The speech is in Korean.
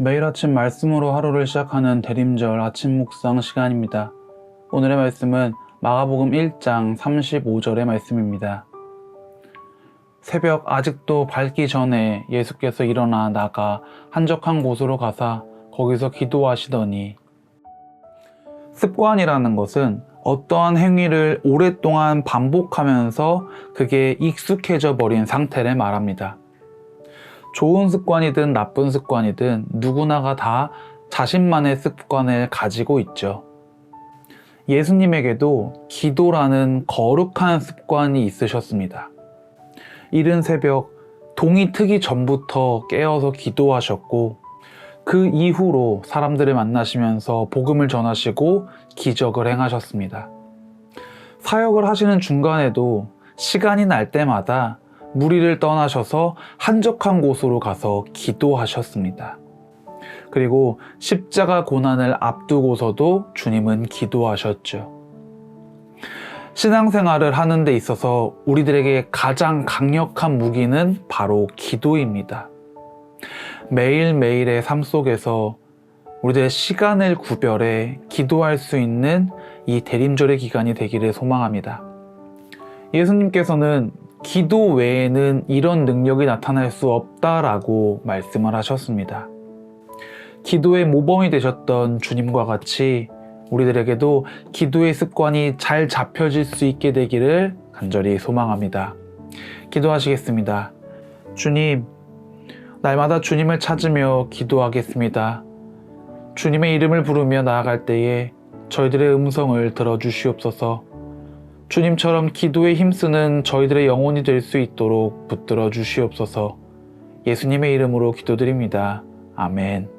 매일 아침 말씀으로 하루를 시작하는 대림절 아침 묵상 시간입니다. 오늘의 말씀은 마가복음 1장 35절의 말씀입니다. 새벽 아직도 밝기 전에 예수께서 일어나 나가 한적한 곳으로 가사 거기서 기도하시더니 습관이라는 것은 어떠한 행위를 오랫동안 반복하면서 그게 익숙해져 버린 상태를 말합니다. 좋은 습관이든 나쁜 습관이든 누구나가 다 자신만의 습관을 가지고 있죠. 예수님에게도 기도라는 거룩한 습관이 있으셨습니다. 이른 새벽 동이 트기 전부터 깨어서 기도하셨고 그 이후로 사람들을 만나시면서 복음을 전하시고 기적을 행하셨습니다. 사역을 하시는 중간에도 시간이 날 때마다 무리를 떠나셔서 한적한 곳으로 가서 기도하셨습니다. 그리고 십자가 고난을 앞두고서도 주님은 기도하셨죠. 신앙생활을 하는 데 있어서 우리들에게 가장 강력한 무기는 바로 기도입니다. 매일매일의 삶 속에서 우리들의 시간을 구별해 기도할 수 있는 이 대림절의 기간이 되기를 소망합니다. 예수님께서는 기도 외에는 이런 능력이 나타날 수 없다라고 말씀을 하셨습니다. 기도의 모범이 되셨던 주님과 같이 우리들에게도 기도의 습관이 잘 잡혀질 수 있게 되기를 간절히 소망합니다. 기도하시겠습니다. 주님, 날마다 주님을 찾으며 기도하겠습니다. 주님의 이름을 부르며 나아갈 때에 저희들의 음성을 들어주시옵소서. 주님처럼 기도에 힘쓰는 저희들의 영혼이 될 수 있도록 붙들어 주시옵소서. 예수님의 이름으로 기도드립니다. 아멘.